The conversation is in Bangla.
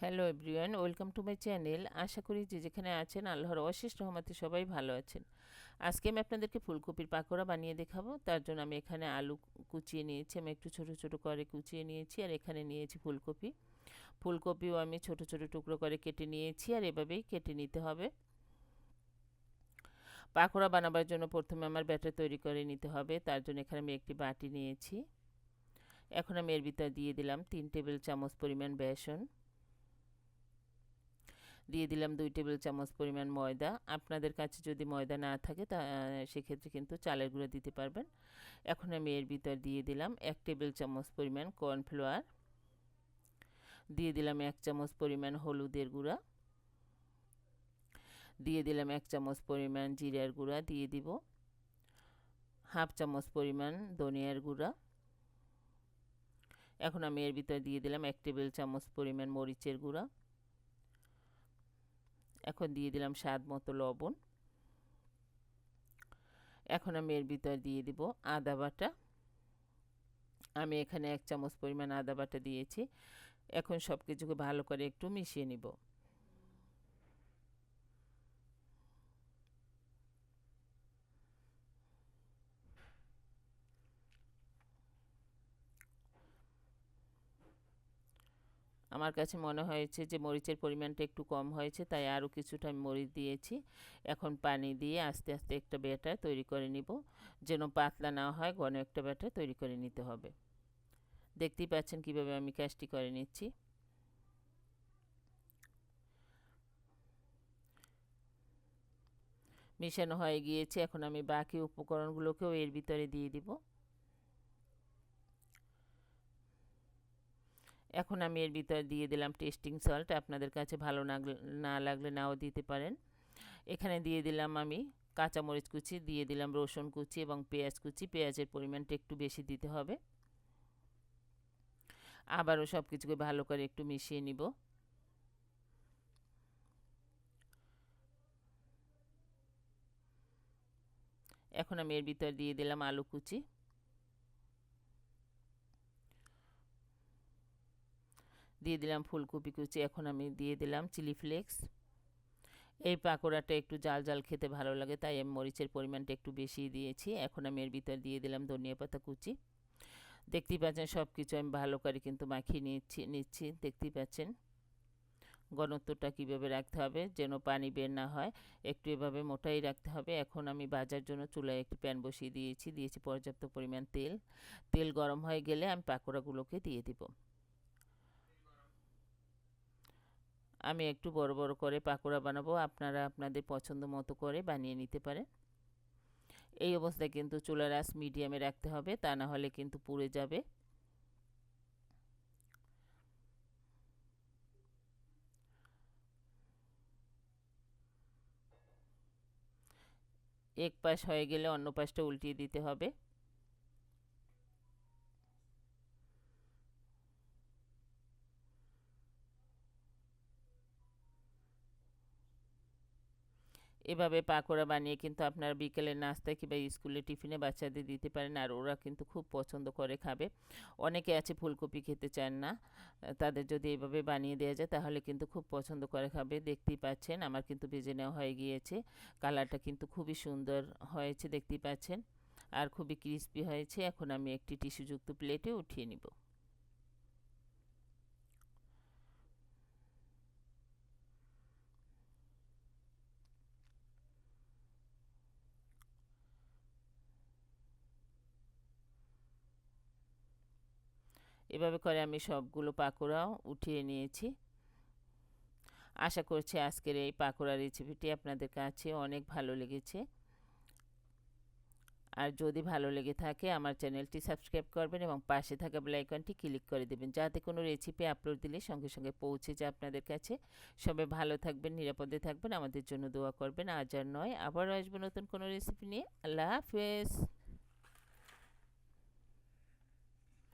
Hello everyone welcome to my channel আশা করি যে যেখানে আছেন, আল্লাহর অশেষ রহমতে সবাই ভালো আছেন। আজকে আমি আপনাদেরকে ফুলকপির পাকোড়া বানিয়ে দেখাবো। তার জন্য আমি এখানে আলু কুচিয়ে নিয়েছি, আমি একটু ছোট ছোট করে কুচিয়ে নিয়েছি আর এখানে নিয়েছি ফুলকপি। ফুলকপিও আমি ছোট ছোট টুকরো করে কেটে নিয়েছি আর এভাবেই কেটে নিতে হবে। পাকোড়া বানাবার জন্য প্রথমে আমার ব্যাটার তৈরি করে নিতে হবে, তার জন্য এখানে আমি একটি বাটি নিয়েছি। এখন আমি এর ভিতর দিয়ে দিলাম তিন টেবিল চামচ পরিমাণ বেসন। দিয়ে দিলাম দুই টেবিল চামচ পরিমাণ ময়দা। আপনাদের কাছে যদি ময়দা না থাকে তা সেক্ষেত্রে কিন্তু চালের গুঁড়ো দিতে পারবেন। এখন আমি এর ভিতর দিয়ে দিলাম এক টেবিল চামচ পরিমাণ কর্নফ্লাওয়ার। দিয়ে দিলাম এক চামচ পরিমাণ হলুদের গুঁড়া। দিয়ে দিলাম এক চামচ পরিমাণ জিরার গুঁড়া দিয়ে দিব। হাফ চামচ পরিমাণ ধনিয়ার গুঁড়া। এখন আমি এর ভিতরে দিয়ে দিলাম এক টেবিল চামচ পরিমাণ মরিচের গুঁড়া। এখন দিয়ে দিলাম স্বাদ মতো লবণ। এখন আমি এর ভিতর দিয়ে দিব আদা বাটা। আমি এখানে এক চামচ পরিমাণ আদা বাটা দিয়েছি। এখন সব কিছুকে ভালো করে একটু মিশিয়ে নিব। আমার কাছে মনে হয়েছে যে মরিচের পরিমাণটা একটু কম হয়েছে, তাই আরও কিছুটা আমি মরিচ দিয়েছি। এখন পানি দিয়ে আস্তে আস্তে একটা ব্যাটার তৈরি করে নিব, যেন পাতলা না হয়, ঘন একটা ব্যাটার তৈরি করে নিতে হবে। দেখতেই পাচ্ছেন কীভাবে আমি কাজটি করে নিচ্ছি। মিশানো হয়ে গিয়েছে, এখন আমি বাকি উপকরণগুলোকেও এর ভিতরে দিয়ে দিব। এখন আমি এর ভিতরে দিয়ে দিলাম টেস্টিং সল্ট। আপনাদের কাছে ভালো না লাগলে নাও দিতে পারেন। এখানে দিয়ে দিলাম আমি কাঁচামরিচ কুচি, দিয়ে দিলাম রসুন কুচি এবং পেঁয়াজ কুচি। পেঁয়াজের পরিমাণটা একটু বেশি দিতে হবে। আবারও সব কিছুকে ভালো করে একটু মিশিয়ে নিব। এখন আমি এর ভিতর দিয়ে দিলাম আলু কুচি। দিয়ে দিলাম ফুলকপি কুচি, এখন আমি দিয়ে দিলাম চিলি ফ্লেক্স। এই পাকোড়াটা একটু জাল জাল খেতে ভালো লাগে, তাই আমি মরিচের পরিমাণটা একটু বেশি দিয়েছি। এখন আমি এর ভিতর দিয়ে দিলাম ধনিয়া পাতা কুচি। দেখতেই পাচ্ছেন সব কিছু আমি ভালো করে কিন্তু মাখিয়ে নিচ্ছি নিচ্ছি। দেখতেই পাচ্ছেন ঘনত্বটা কীভাবে রাখতে হবে যেন পানি বের না হয়। একটু এভাবে মোটাই রাখতে হবে। এখন আমি বাজার জন্য চুলায় একটি প্যান বসিয়ে দিয়েছি দিয়েছি পর্যাপ্ত পরিমাণ তেল। তেল গরম হয়ে গেলে আমি পাকোড়াগুলোকে দিয়ে দিব। আমি একটু বড় বড় করে পাকোড়া বানাবো। আপনারা আপনাদের পছন্দ মতো করে বানিয়ে নিতে পারেন। এই অবস্থায় কিন্তু চুলার আঁচ মিডিয়ামে রাখতে হবে, তা না হলে কিন্তু পুড়ে যাবে। এক পাশ হয়ে গেলে অন্য পাশটা উল্টিয়ে দিতে হবে। এভাবে পাকোড়া বানিয়ে কিন্তু আপনারা বিকেলের নাস্তায় কিংবা স্কুলে টিফিনে বাচ্চাদের দিতে পারেন আর ওরা কিন্তু খুব পছন্দ করে খাবে। অনেকে আছে ফুলকপি খেতে চান না, তাদের যদি এভাবে বানিয়ে দেওয়া যায় তাহলে কিন্তু খুব পছন্দ করে খাবে। দেখতেই পাচ্ছেন আমার কিন্তু ভেজে নেওয়া হয়ে গিয়েছে, কালারটা কিন্তু খুবই সুন্দর হয়েছে, দেখতেই পাচ্ছেন। আর খুবই ক্রিস্পি হয়েছে। এখন আমি একটি টিস্যুযুক্ত প্লেটে উঠিয়ে নিব। এভাবে করে আমি সবগুলো পাকোড়াও উঠিয়ে নিয়েছি। আশা করছি আজকের এই পাকোড়া রেসিপিটি আপনাদের কাছে অনেক ভালো লেগেছে। আর যদি ভালো লেগে থাকে আমার চ্যানেলটি সাবস্ক্রাইব করবেন এবং পাশে থাকা বেলাইকনটি ক্লিক করে দেবেন, যাতে কোনো রেসিপি আপলোড দিলে সঙ্গে সঙ্গে পৌঁছে যায় আপনাদের কাছে। সবাই ভালো থাকবেন, নিরাপদে থাকবেন, আমাদের জন্য দোয়া করবেন। আজ আর নয়, আবারও আসব নতুন কোনো রেসিপি নিয়ে। আল্লাহ হাফেজ।